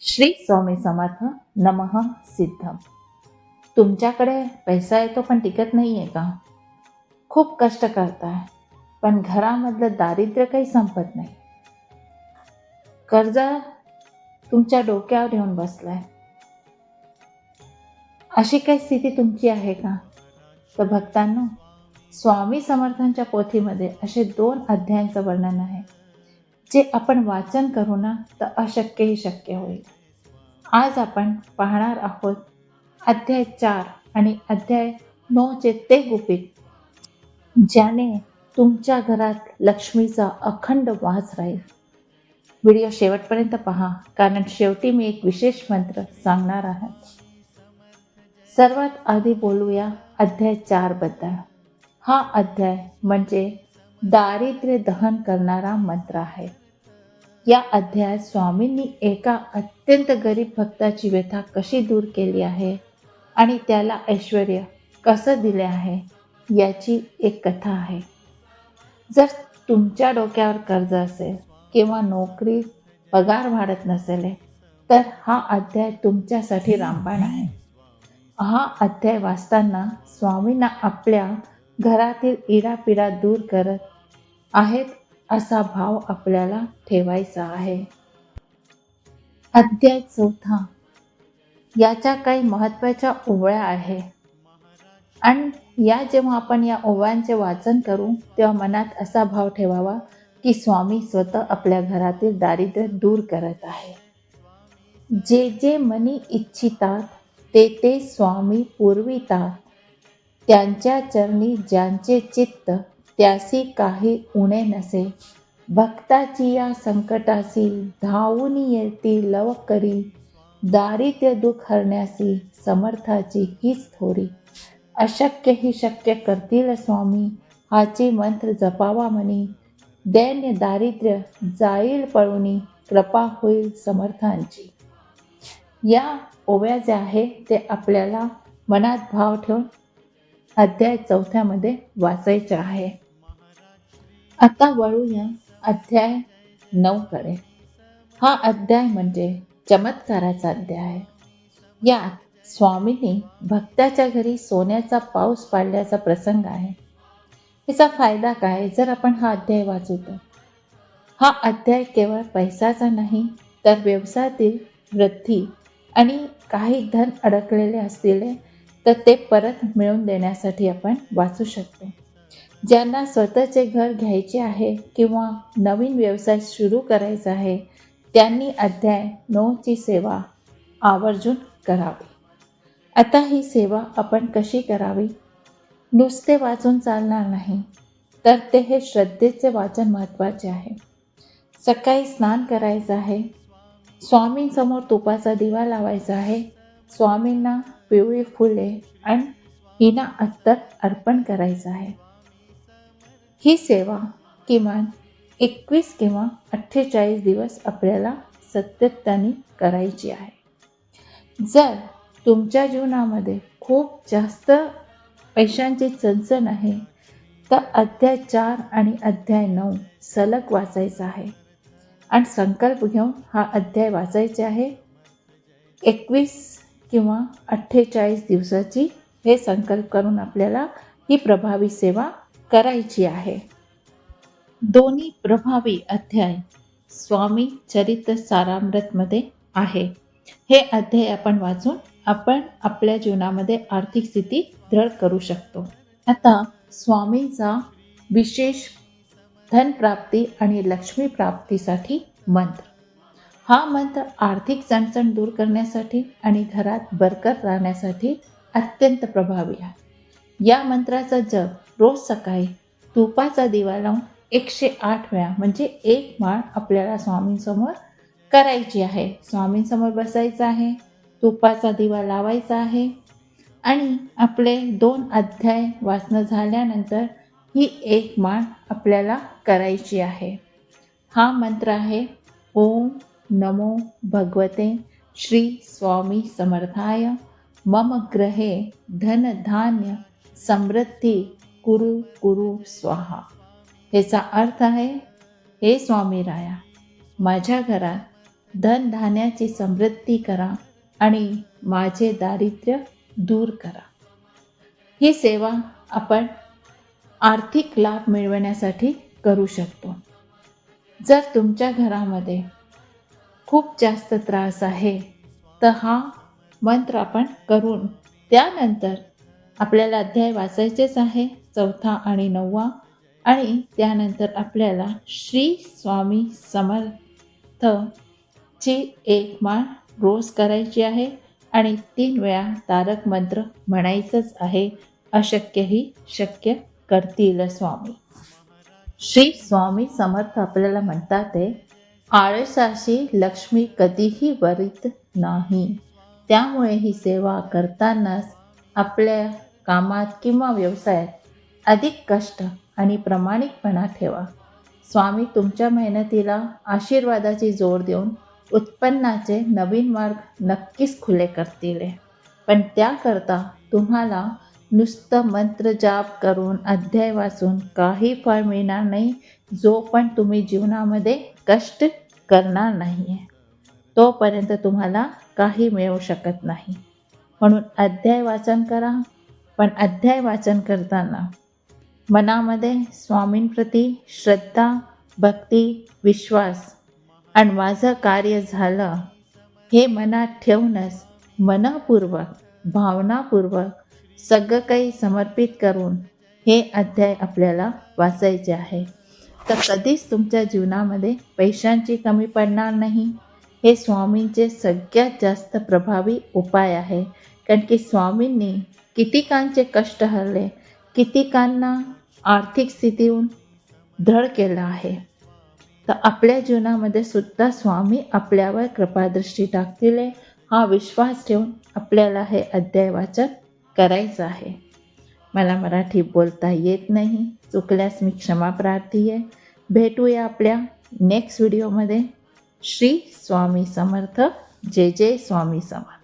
श्री स्वामी समर्थ नमः सिद्धम. तुमच्याकडे पैसा येतो पण टिकत नाही आहे का? खूप कष्ट करताय पण घरामधलं दारिद्र्य काही संपत नाही. कर्ज तुमच्या डोक्यावर येऊन बसलाय. अशी काही स्थिती तुमची आहे का? तर भक्तांनो स्वामी समर्थांच्या पोथीमध्ये असे दोन अध्यायांचं वर्णन आहे. जे आपण वाचन करू ना तर अशक्यही शक्य होईल. आज आपण पाहणार आहोत अध्याय चार आणि अध्याय नऊचे ते गुपित ज्याने तुमच्या घरात लक्ष्मीचा अखंड वास राहील. व्हिडिओ शेवटपर्यंत पहा कारण शेवटी मी एक विशेष मंत्र सांगणार आहे. सर्वात आधी बोलूया अध्याय चारबद्दल हा अध्याय म्हणजे दारिद्र्य दहन करणारा मंत्र आहे. या अध्यायात स्वामींनी एका अत्यंत गरीब भक्ताची व्यथा कशी दूर केली आहे आणि त्याला ऐश्वर कसं दिले आहे याची एक कथा आहे. जर तुमच्या डोक्यावर कर्ज असेल किंवा नोकरी पगार वाढत नसेल तर हा अध्याय तुमच्यासाठी रामबाण आहे. हा अध्याय वाचताना स्वामींना आपल्या घरातील इरापिरा दूर करत आहेत असा भाव आपल्याला ठेवायचा आहे. अध्याय चौथा. याच्या काही महत्त्वाच्या ओवळ्या आहे. आणि या जेव्हा आपण या ओव्यांचे वाचन करू तेव्हा मनात असा भाव ठेवावा की स्वामी स्वतः आपल्या घरातील दारिद्र्य दूर करत आहे. जे जे मनी इच्छितात ते ते स्वामी पुरवितात. त्यांच्या चरणी ज्यांचे चित्त त्यासी काही उणे नसे. भक्ताची या संकटासी धावून येती लव करी. दारिद्र्य दुःख हरण्यासी समर्थाची हीच थोरी. अशक्य ही शक्य करतील स्वामी हाचे मंत्र जपावा म्हणी. दैन्य दारिद्र्य जाईल पळुनी कृपा होईल समर्थांची. या ओव्या जे आहे ते आपल्याला मनात भाव ठेवून अध्याय चौथ्यामध्ये वाचायचे आहे. आता वळूया अध्याय नऊकडे. हा अध्याय म्हणजे चमत्काराचा अध्याय. आहे यात स्वामींनी भक्ताच्या घरी सोन्याचा पाऊस पाडल्याचा प्रसंग आहे. याचा फायदा काय? जर आपण हा अध्याय वाचू तर. हा अध्याय केवळ पैसाचा नाही तर व्यवसायातील वृद्धी आणि काही धन अडकलेले असलेले तर ते परत मिळवून देण्यासाठी आपण वाचू शकतो. ज्यांना स्वतःचे घर घ्यायचे आहे किंवा नवीन व्यवसाय सुरू करायचा आहे त्यांनी अध्याय नऊची सेवा आवर्जून करावी. आता ही सेवा आपण कशी करावी? नुसते वाचून चालणार नाही तर ते हे श्रद्धेचे वाचन महत्त्वाचे आहे. सकाळी स्नान करायचं आहे स्वामींसमोर तुपाचा दिवा लावायचा आहे स्वामींना पिवळी फुले आणि हिना अत्तर अर्पण करायचं आहे. ही सेवा किमान एकवीस किंवा अठ्ठेचाळीस दिवस आपल्याला सत्यत्याने करायची आहे. जर तुमच्या जीवनामध्ये खूप जास्त पैशांची चणचण आहे तर अध्याय चार आणि अध्याय नऊ सलग वाचायचा आहे. आणि संकल्प घेऊन हा अध्याय वाचायचा आहे. एकवीस किंवा अठ्ठेचाळीस दिवसाची हे संकल्प करून आपल्याला ही प्रभावी सेवा करायची आहे. दोन्ही प्रभावी अध्याय स्वामी चरित्र सारामृतमध्ये आहे. हे अध्याय आपण वाचून आपण आपल्या जीवनामध्ये आर्थिक स्थिती दृढ करू शकतो. आता स्वामींचा विशेष धनप्राप्ती आणि लक्ष्मी प्राप्तीसाठी मंत्र. हा मंत्र आर्थिक चणचण दूर करण्यासाठी आणि घरात बरकत राहण्यासाठी अत्यंत प्रभावी आहे. या मंत्राचा जप रोज सकाळी तुपाचा दिवा लावून एकशे आठ वेळा म्हणजे एक माळ आपल्याला स्वामींसमोर करायची आहे. स्वामींसमोर बसायचं आहे तुपाचा दिवा लावायचा आहे आणि आपले दोन अध्याय वाचणं झाल्यानंतर ही एक माळ आपल्याला करायची आहे. हा मंत्र आहे ओम नमो भगवते श्री स्वामी समर्थाय। मम ग्रहे धनधान्य समृद्धी कुरु कुरु स्वाहा। ह्याचा अर्थ आहे हे स्वामी राया माझ्या घरात धनधान्याची समृद्धी करा आणि माझे दारिद्र्य दूर करा. ही सेवा आपण आर्थिक लाभ मिळवण्यासाठी करू शकतो. जर तुमच्या घरामध्ये खूप जास्त त्रास आहे. तर हा मंत्र आपण करून त्यानंतर आपल्याला अध्याय वाचायचेच आहे चौथा आणि नववा आणि त्यानंतर आपल्याला श्री स्वामी समर्थ ची एक माळ रोज करायची आहे आणि तीन वेळा तारक मंत्र म्हणायचंच आहे अशक्यही शक्य करतील स्वामी. श्री स्वामी समर्थ आपल्याला म्हणतात आहे आळसाशी लक्ष्मी कधीही वरित नाही. त्यामुळे ही सेवा करतानाच आपल्या कामात किंवा व्यवसायात अधिक कष्ट आणि प्रामाणिकपणा ठेवा. स्वामी तुमच्या मेहनतीला आशीर्वादाची जोड देऊन उत्पन्नाचे नवीन मार्ग नक्कीच खुले करतील. पण त्याकरता तुम्हाला नुसतं मंत्र जाप करून अध्याय वाचून काही फळ मिळणार नाही जो पण तुम्ही जीवनामध्ये कष्ट करणार नाही आहे तोपर्यंत तुम्हाला काही मिळू शकत नाही. म्हणून अध्याय वाचन करा पण अध्याय वाचन करताना मनामध्ये स्वामींप्रती श्रद्धा भक्ती विश्वास आणि माझं कार्य झालं हे मनात ठेवूनच मनपूर्वक भावनापूर्वक सगळं काही समर्पित करून हे अध्याय आपल्याला वाचायचे आहे. तर कधीच तुमच्या जीवनामध्ये पैशांची कमी पडणार नाही. हे स्वामींचे सगळ्यात जास्त प्रभावी उपाय आहे. कारण की स्वामींनी कितीकांचे कष्ट हरले कितीकांना आर्थिक स्थितीहून धड केला आहे. तर आपल्या जीवनामध्ये सुद्धा स्वामी आपल्यावर कृपादृष्टी टाकतील हा विश्वास ठेवून आपल्याला हे अध्याय वाचन करायचं आहे. मला मराठी बोलता येत नाही. चुकल्यास मी क्षमा प्रार्थी आहे भेटूया आपल्या नेक्स्ट व्हिडिओमध्ये श्री स्वामी समर्थ. जय जय स्वामी समर्थ.